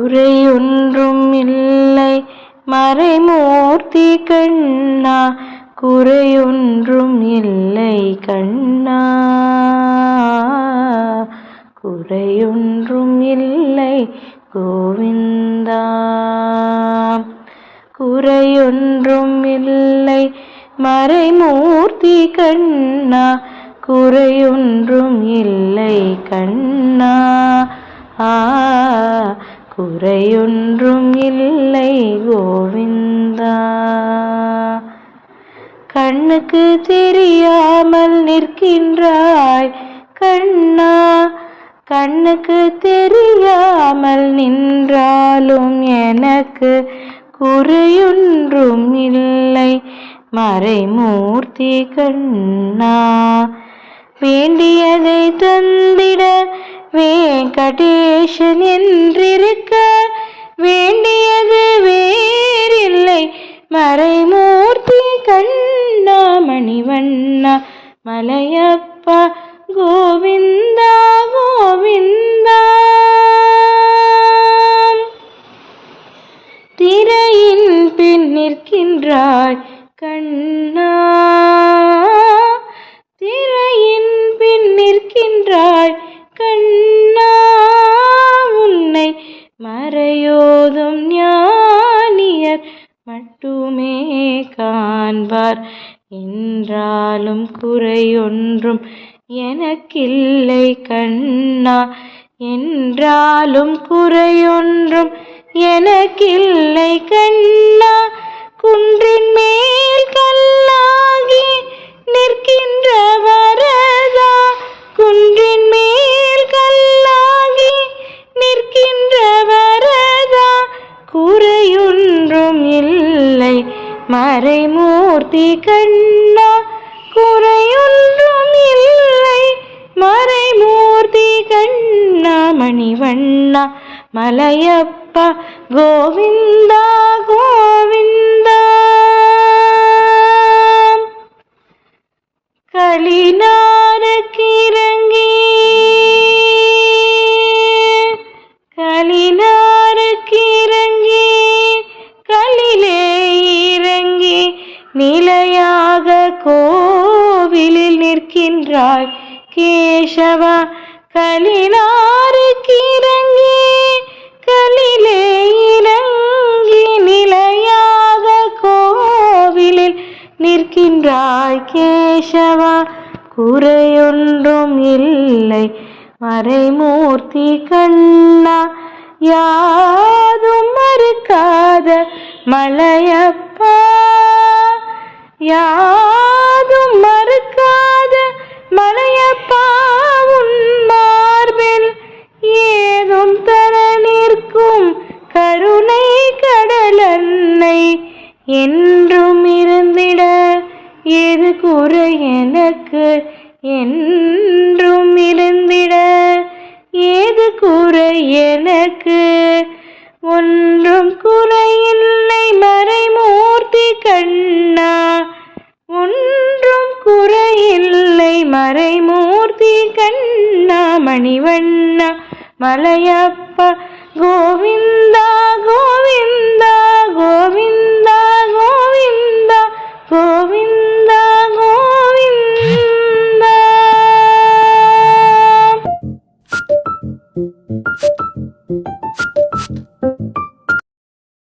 குறையொன்றும் இல்லை. மறைமூர்த்தி கண்ணா குறையொன்றும் இல்லை கண்ணா. குறையொன்றும் இல்லை கோவிந்தா. குறையொன்றும் இல்லை மறைமூர்த்தி கண்ணா குறையொன்றும் இல்லை கண்ணா. ஆ குறையொன்றும் இல்லை கோவிந்தா. கண்ணுக்கு தெரியாமல் நிற்கின்றாய் கண்ணா. கண்ணுக்கு தெரியாமல் நின்றாலும் எனக்கு குறையொன்றும் இல்லை மறைமூர்த்தி கண்ணா. வேண்டியதை தந்திட வேங்கடேசன் என்றிருக்க வேண்டியது வேறில்லை. மறைமூர்த்தி கண்ணா மணிவண்ணா மலையப்பா கோவிந்தா கோவிந்தா. திரையின் பின் நிற்கின்றாய் கண்ணா. திரையின் பின் நிற்கின்றாய் காண்பார். என்றாலும் குறையொன்றும் எனக்கில்லை கண்ணா. என்றாலும் குறையொன்றும் எனக்கில்லை கண்ணா. குன்றின் மேல் கல்லாகி நிற்கின்ற வரதா. குன்றின் மேல் கல்லாகி நிற்கின்ற வரதா. குறையொன்றும் இல்லை. மறைமூர்த்தி கண்ணா குறையொன்றும் இல்லை மறைமூர்த்தி கண்ணா மணிவண்ணா மலையப்பா கோவிந்தா கோவிந்தா. களினாறு கிறங்கி களினாறு கிறங்கி களி நிலையாக கோவிலில் நிற்கின்றாய். கேசவா கிறங்கி கலிலே இறங்கி நிலையாக கோவிலில் நிற்கின்றாய். கேசவா குறையொன்றும் இல்லை. மறைமூர்த்தி கண்ணா யாதும் மறுக்காத மலையப்ப யாதும் மறுக்காத மலையப்பா மார்பில் ஏதும் தர நிற்கும் கருணை கடலன்னை என்றும் இருந்திட ஏது குறை எனக்கு என்றும் இருந்திட ஏது குறை எனக்கு ஒன்றும் குறையில்லை மறைமூர்த்தி கண் கண்ணா மணிவண்ணா மலையப்பா கோவிந்தா கோவிந்தா